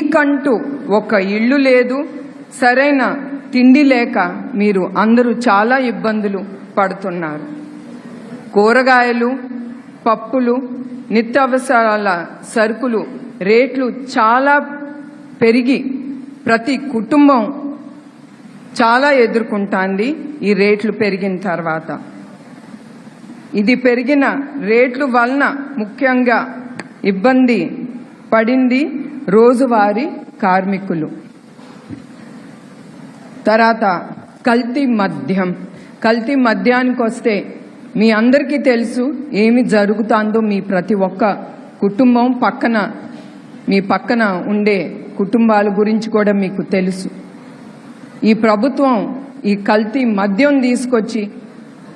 మీకంటూ ఒక ఇల్లు లేదు. సరైన తిండి లేక మీరు అందరూ చాలా ఇబ్బందులు పడుతున్నారు. కూరగాయలు పప్పులు నిత్యావసరాల సరుకులు రేట్లు చాలా పెరిగి ప్రతి కుటుంబం చాలా ఎదుర్కొంటాంది ఈ రేట్లు పెరిగిన తర్వాత. ఇది పెరిగిన రేట్లు వలన ముఖ్యంగా ఇబ్బంది పడింది రోజువారీ కార్మికులు. తర్వాత కల్తీ మద్యం. కల్తీ మద్యానికి వస్తే మీ అందరికీ తెలుసు ఏమి జరుగుతుందో మీ ప్రతి ఒక్క కుటుంబం పక్కన మీ పక్కన ఉండే కుటుంబాల గురించి కూడా మీకు తెలుసు. ఈ ప్రభుత్వం ఈ కల్తీ మద్యం తీసుకొచ్చి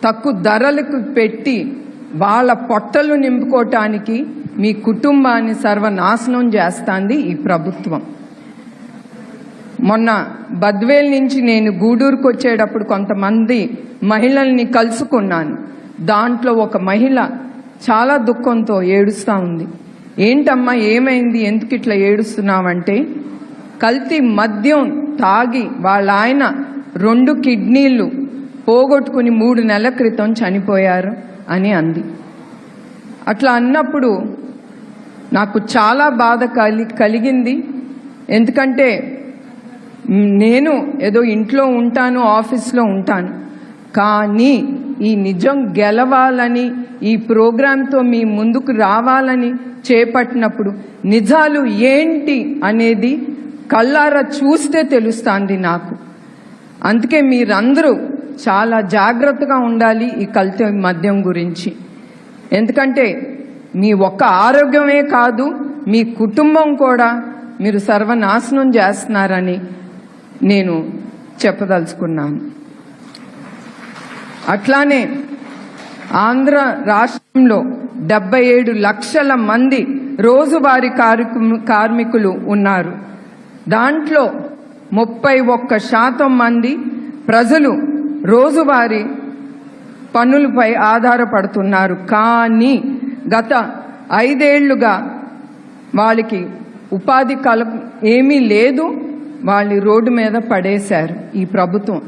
తక్కువ ధరలకు పెట్టి వాళ్ళ పొట్టలు నింపుకోవటానికి మీ కుటుంబాన్ని సర్వనాశనం చేస్తాంది ఈ ప్రభుత్వం. మొన్న బద్వేల్ నుంచి నేను గూడూరుకు వచ్చేటప్పుడు కొంతమంది మహిళల్ని కలుసుకున్నాను. దాంట్లో ఒక మహిళ చాలా దుఃఖంతో ఏడుస్తూ ఉంది. ఏంటమ్మా ఏమైంది? ఎందుకు ఇట్లా ఏడుస్తున్నావంటే కల్తీ మద్యం తాగి వాళ్ళ ఆయన రెండు కిడ్నీలు పోగొట్టుకుని మూడు నెలల క్రితం చనిపోయారు. అని అంది. అట్లా అన్నప్పుడు నాకు చాలా బాధ కలి కలిగింది. ఎందుకంటే నేను ఏదో ఇంట్లో ఉంటాను ఆఫీస్లో ఉంటాను. కానీ ఈ నిజం గెలవాలని ఈ ప్రోగ్రాంతో మీ ముందుకు రావాలని చేపట్టినప్పుడు నిజాలు ఏంటి అనేది కళ్ళారా చూస్తే తెలుస్తుంది నాకు. అందుకే మీరందరూ చాలా జాగ్రత్తగా ఉండాలి ఈ కల్తీ మద్యం గురించి. ఎందుకంటే మీ ఒక్క ఆరోగ్యమే కాదు మీ కుటుంబం కూడా మీరు సర్వనాశనం చేస్తున్నారని నేను చెప్పదలుచుకున్నాను. అట్లానే ఆంధ్ర రాష్ట్రంలో డెబ్బై ఏడు లక్షల మంది రోజువారీ కార్మికులు ఉన్నారు. దాంట్లో ముప్పై ఒక్క శాతం మంది ప్రజలు రోజువారీ పన్నులపై ఆధారపడుతున్నారు. కానీ గత ఐదేళ్ళుగా వాళ్ళకి ఉపాధి కల ఏమీ లేదు. వాళ్ళు రోడ్డు మీద పడేశారు ఈ ప్రభుత్వం.